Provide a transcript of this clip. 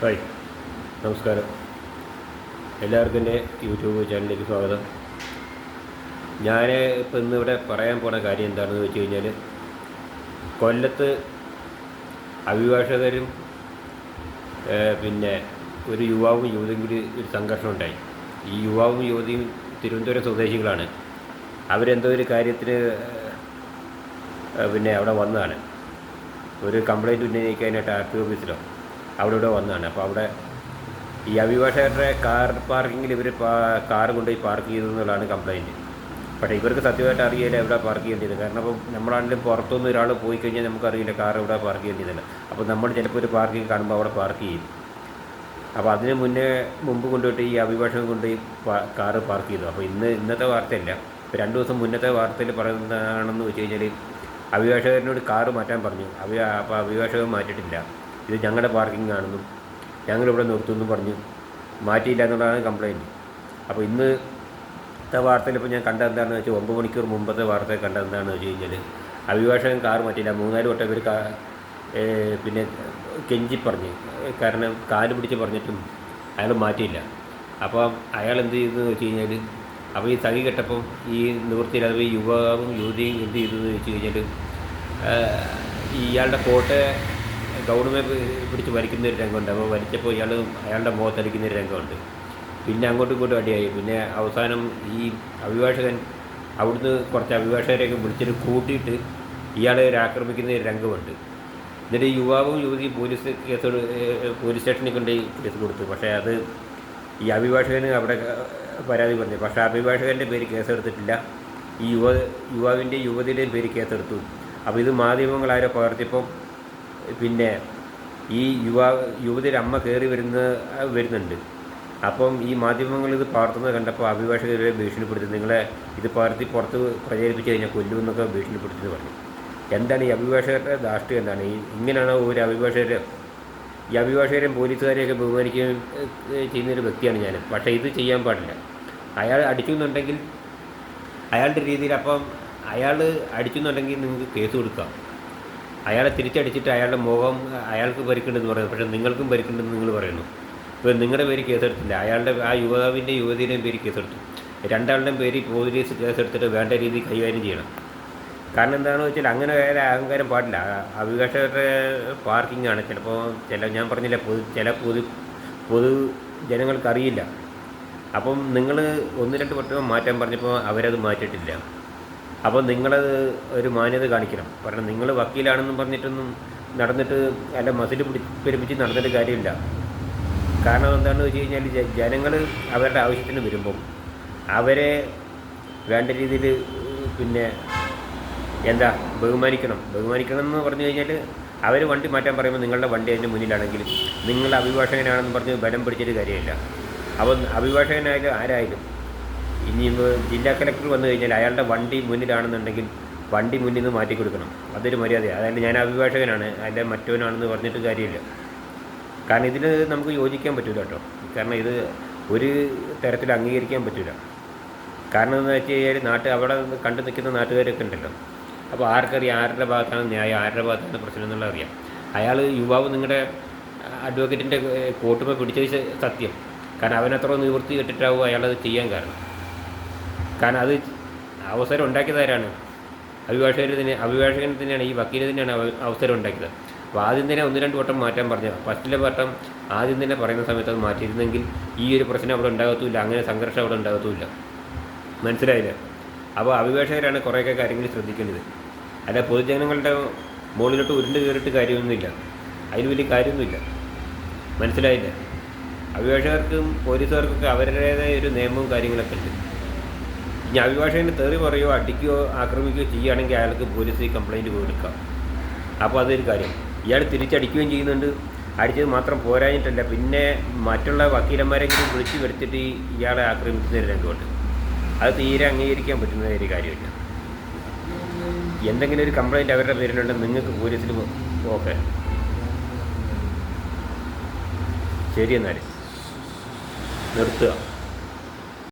Hi നമസ്കാരം. എല്ലാവർക്കും എന്റെ യൂട്യൂബ് ചാനലിലേക്ക് സ്വാഗതം. ഞാൻ ഇപ്പം ഇന്നിവിടെ പറയാൻ പോണ കാര്യം എന്താണെന്ന് വെച്ച് കഴിഞ്ഞാൽ കൊല്ലത്ത് അഭിഭാഷകരും പിന്നെ ഒരു യുവാവും യുവതിയും കൂടി ഒരു സംഘർഷം ഉണ്ടായി. ഈ യുവാവും യുവതിയും തിരുവനന്തപുരം സ്വദേശികളാണ്. അവരെന്തോ ഒരു കാര്യത്തിന് പിന്നെ അവിടെ വന്നതാണ്. ഒരു കംപ്ലൈന്റ് ഉന്നയിക്കാനായിട്ട് ആർ ടി ഓഫീസിലോ അവിടെ ഇവിടെ വന്നതാണ്. അപ്പോൾ അവിടെ ഈ അഭിഭാഷകരുടെ കാർ പാർക്കിങ്ങിൽ ഇവർ കാർ കൊണ്ടുപോയി പാർക്ക് ചെയ്തു എന്നുള്ളതാണ് കംപ്ലയിന്റ് പക്ഷേ ഇവർക്ക് സത്യമായിട്ട് അറിയില്ല എവിടെ പാർക്ക് ചെയ്യേണ്ടത്. കാരണം അപ്പോൾ നമ്മളാണെങ്കിലും പുറത്തുനിന്ന് ഒരാൾ പോയി കഴിഞ്ഞാൽ നമുക്കറിയില്ല കാർ എവിടെ പാർക്ക് ചെയ്യേണ്ടതില്ല അപ്പോൾ നമ്മൾ ചിലപ്പോൾ ഒരു പാർക്കിംഗ് കാണുമ്പോൾ അവിടെ പാർക്ക് ചെയ്യും. അപ്പോൾ അതിന് മുന്നേ മുമ്പ് കൊണ്ടുപോയിട്ട് ഈ അഭിഭാഷകൻ കൊണ്ട് കാറ് പാർക്ക് ചെയ്തു. അപ്പോൾ ഇന്ന് ഇന്നത്തെ വാർത്തയല്ല. ഇപ്പോൾ രണ്ട് ദിവസം മുന്നത്തെ വാർത്തയിൽ പറയുന്നതാണെന്ന് വെച്ച് കഴിഞ്ഞാൽ അഭിഭാഷകരനോട് കാറ് മാറ്റാൻ പറഞ്ഞു. അഭി അപ്പോൾ അഭിഭാഷകൻ മാറ്റിയിട്ടില്ല. ഇത് ഞങ്ങളുടെ പാർക്കിംഗ് ആണെന്നും ഞങ്ങളിവിടെ നിർത്തുമെന്നും പറഞ്ഞ് മാറ്റിയില്ല എന്നുള്ളതാണ് കംപ്ലയിന്റ് അപ്പോൾ ഇന്ന് ഇന്നത്തെ വാർത്തയിൽ ഇപ്പോൾ ഞാൻ കണ്ടത് എന്താണെന്ന് വെച്ചാൽ ഒമ്പത് മണിക്കൂർ മുമ്പത്തെ വാർത്ത കണ്ടത് എന്താണെന്ന് വെച്ച് കഴിഞ്ഞാൽ അഭിഭാഷകൻ കാർ മാറ്റിയില്ല. മൂന്നാൽ വട്ടം ഇവർ പിന്നെ കെഞ്ചി പറഞ്ഞ്. കാരണം കാൽ പിടിച്ച് പറഞ്ഞിട്ടും അയാൾ മാറ്റിയില്ല. അപ്പം അയാൾ എന്ത് ചെയ്തു എന്ന് വെച്ച് കഴിഞ്ഞാൽ അപ്പോൾ ഈ സഖി കെട്ടപ്പം ഈ നിവൃത്തിയില്ലാതെ യുവാവും യുവതിയും എന്ത് ചെയ്തു വെച്ച് കഴിഞ്ഞാൽ ഇയാളുടെ കോട്ട് ഗൗണമേ പിടിച്ച് വലിക്കുന്ന ഒരു രംഗമുണ്ട്. അപ്പോൾ വലിച്ചപ്പോൾ ഇയാൾ അയാളുടെ മുഖത്തടിക്കുന്ന ഒരു രംഗമുണ്ട്. പിന്നെ അങ്ങോട്ടും ഇങ്ങോട്ടും അടിയായി. പിന്നെ അവസാനം ഈ അഭിഭാഷകൻ അവിടുന്ന് കുറച്ച് അഭിഭാഷകരെയൊക്കെ വിളിച്ചിട്ട് കൂട്ടിയിട്ട് ഇയാളെ ആക്രമിക്കുന്ന ഒരു രംഗമുണ്ട്. എന്നിട്ട് യുവാവും യുവതിയും പോലീസ് കേസ് പോലീസ് സ്റ്റേഷനിൽ കൊണ്ട് കേസ് കൊടുത്തു. പക്ഷേ അത് ഈ അഭിഭാഷകന് അവിടെ പരാതി പറഞ്ഞു. പക്ഷേ അഭിഭാഷകന്റെ പേര് കേസെടുത്തിട്ടില്ല. ഈ യുവ യുവാവിന്റെയും യുവതിയുടെയും പേര് കേസെടുത്തു. അപ്പോൾ ഇത് മാധ്യമങ്ങളാരോ പകർത്തിയപ്പം പിന്നെ ഈ യുവാ യുവതിരമ്മ കയറി വരുന്ന വരുന്നുണ്ട്. അപ്പം ഈ മാധ്യമങ്ങൾ ഇത് പകർത്തുന്നത് കണ്ടപ്പോൾ അഭിഭാഷകരെ ഭീഷണിപ്പെടുത്തി. നിങ്ങളെ ഇത് പകർത്തി പുറത്ത് പ്രചരിപ്പിച്ച് കഴിഞ്ഞാൽ കൊല്ലുമെന്നൊക്കെ ഭീഷണിപ്പെടുത്തി പറഞ്ഞു. എന്താണ് ഈ അഭിഭാഷകരുടെ ധാർഷ്ട്യം എന്താണ്? ഈ ഇങ്ങനെയാണ് ഒരു അഭിഭാഷകരെ ഈ അഭിഭാഷകരെയും പോലീസുകാരെയൊക്കെ ബഹുമാനിക്കുകയും ചെയ്യുന്നൊരു വ്യക്തിയാണ് ഞാൻ. പക്ഷേ ഇത് ചെയ്യാൻ പാടില്ല. അയാൾ അടിക്കുന്നുണ്ടെങ്കിൽ അയാളുടെ രീതിയിൽ അപ്പം അയാൾ അടിക്കുന്നുണ്ടെങ്കിൽ നിങ്ങൾക്ക് കേസ് കൊടുക്കാം. അയാളെ തിരിച്ചടിച്ചിട്ട് അയാളുടെ മുഖം അയാൾക്ക് പരിക്കുണ്ടെന്ന് പറയുന്നു. പക്ഷേ നിങ്ങൾക്കും പരിക്കുണ്ടെന്ന് നിങ്ങൾ പറയുന്നു. ഇപ്പോൾ നിങ്ങളുടെ പേര് കേസെടുത്തില്ല. അയാളുടെ ആ യുവാവിന്റെ യുവതിയുടെയും പേര് കേസെടുത്തു. രണ്ടാളുടെയും പേര് പോലീസ് കേസെടുത്തിട്ട് വേണ്ട രീതിയിൽ കൈകാര്യം ചെയ്യണം. കാരണം എന്താണെന്ന് വെച്ചാൽ അങ്ങനെ വേറെ അഹങ്കാരം പാടില്ല. അഭിഭാഷകരുടെ പാർക്കിംഗ് ആണ് ചിലപ്പോൾ ചില ഞാൻ പറഞ്ഞില്ല പൊതു ചില പൊതു പൊതു ജനങ്ങൾക്കറിയില്ല. അപ്പം നിങ്ങൾ ഒന്ന് രണ്ട് വട്ടം മാറ്റാൻ പറഞ്ഞപ്പോൾ അവരത് മാറ്റിയിട്ടില്ല. അപ്പോൾ നിങ്ങളത് ഒരു മാന്യത കാണിക്കണം. കാരണം നിങ്ങൾ വക്കീലാണെന്നും പറഞ്ഞിട്ടൊന്നും നടന്നിട്ട് അല്ല മസിൽ പിടിപ്പിച്ച് നടന്നിട്ട് കാര്യമില്ല. കാരണം എന്താണെന്ന് വെച്ച് കഴിഞ്ഞാൽ ജനങ്ങൾ അവരുടെ ആവശ്യത്തിന് വരുമ്പം അവരെ വേണ്ട രീതിയിൽ പിന്നെ എന്താ ബഹുമാനിക്കണം. ബഹുമാനിക്കണം എന്ന് പറഞ്ഞു കഴിഞ്ഞാൽ അവർ വണ്ടി മാറ്റാൻ പറയുമ്പോൾ നിങ്ങളുടെ വണ്ടി അതിന്റെ മുന്നിലാണെങ്കിൽ നിങ്ങൾ അഭിഭാഷകനാണെന്ന് പറഞ്ഞ് ബലം പിടിച്ചിട്ട് കാര്യമില്ല. അപ്പം അഭിഭാഷകനായാലും ആരായാലും ഇനി ഇന്ന് ജില്ലാ കലക്ടർ വന്നു കഴിഞ്ഞാൽ അയാളുടെ വണ്ടി മുന്നിലാണെന്നുണ്ടെങ്കിൽ വണ്ടി മുന്നിൽ നിന്ന് മാറ്റി കൊടുക്കണം. അതൊരു മര്യാദയാണ് അതായത് ഞാൻ അഭിഭാഷകനാണ്. അതിന്റെ മറ്റവനാണെന്ന് പറഞ്ഞിട്ട് കാര്യമില്ല. കാരണം ഇതിൽ നമുക്ക് യോജിക്കാൻ പറ്റില്ല കേട്ടോ. കാരണം ഇത് ഒരു തരത്തിൽ അംഗീകരിക്കാൻ പറ്റില്ല കാരണം എന്ന് വെച്ച് കഴിഞ്ഞാൽ നാട്ട് അവിടെ കണ്ടു നിൽക്കുന്ന നാട്ടുകാരൊക്കെ ഉണ്ടല്ലോ. അപ്പോൾ ആർക്കറിയാം ആരുടെ ഭാഗത്താണ് ന്യായം ആരുടെ ഭാഗത്താണ് പ്രശ്നം എന്നുള്ളത് അറിയാം. അയാൾ യുവാവ് നിങ്ങളുടെ അഡ്വക്കേറ്റിന്റെ കോട്ടുമ പിടിച്ചത് സത്യം. കാരണം അവനത്ര നിവൃത്തി കെട്ടിട്ടാവും അയാളത് ചെയ്യാൻ കാരണം. കാരണം അത് അവസരം ഉണ്ടാക്കിയതാരാണ് അഭിഭാഷകർ തന്നെ അഭിഭാഷകൻ തന്നെയാണ് ഈ വക്കീൽ തന്നെയാണ് അവ- അവസരം ഉണ്ടാക്കിയത്. അപ്പോൾ ആദ്യം തന്നെ ഒന്ന് രണ്ട് വട്ടം മാറ്റാൻ പറഞ്ഞത്. ഫസ്റ്റിലെ വട്ടം ആദ്യം തന്നെ പറയുന്ന സമയത്ത് അത് മാറ്റിയിരുന്നെങ്കിൽ ഈ ഒരു പ്രശ്നം അവിടെ ഉണ്ടാകത്തുമില്ല അങ്ങനെ സംഘർഷം അവിടെ ഉണ്ടാകത്തുമില്ല. മനസ്സിലായില്ല? അപ്പോൾ അഭിഭാഷകരാണ് കുറേയൊക്കെ കാര്യങ്ങൾ ശ്രദ്ധിക്കേണ്ടത്. അല്ല പൊതുജനങ്ങളുടെ മുകളിലോട്ട് ഉരുണ്ട് കയറിയിട്ട് കാര്യമൊന്നുമില്ല. അതിന് വലിയ കാര്യമൊന്നുമില്ല. മനസ്സിലായില്ല? അഭിഭാഷകർക്കും പോലീസുകാർക്കൊക്കെ അവരുടേതായ ഒരു നിയമവും കാര്യങ്ങളൊക്കെ ഉണ്ട്. ഇനി അഭിഭാഷകന് തെറി പറയുകയോ അടിക്കുകയോ ആക്രമിക്കുകയോ ചെയ്യുകയാണെങ്കിൽ അയാൾക്ക് പോലീസിൽ കംപ്ലയിന്റ് കൊടുക്കാം അപ്പോൾ അതൊരു കാര്യം. ഇയാൾ തിരിച്ചടിക്കുകയും ചെയ്യുന്നുണ്ട്. അടിച്ചത് മാത്രം പോരാഞ്ഞിട്ടല്ല പിന്നെ മറ്റുള്ള വക്കീലന്മാരെങ്കിലും വിളിച്ച് വരുത്തിയിട്ട് ഇയാളെ ആക്രമിക്കുന്ന ഒരു രംഗമുണ്ട്. അത് തീരെ അംഗീകരിക്കാൻ പറ്റുന്ന ഒരു കാര്യമില്ല. എന്തെങ്കിലും ഒരു കംപ്ലയിന്റ് അവരുടെ പേരിലുണ്ടെങ്കിൽ നിങ്ങൾക്ക് പോലീസിൽ ഓക്കെ. ശരി എന്നാൽ നിർത്തുക.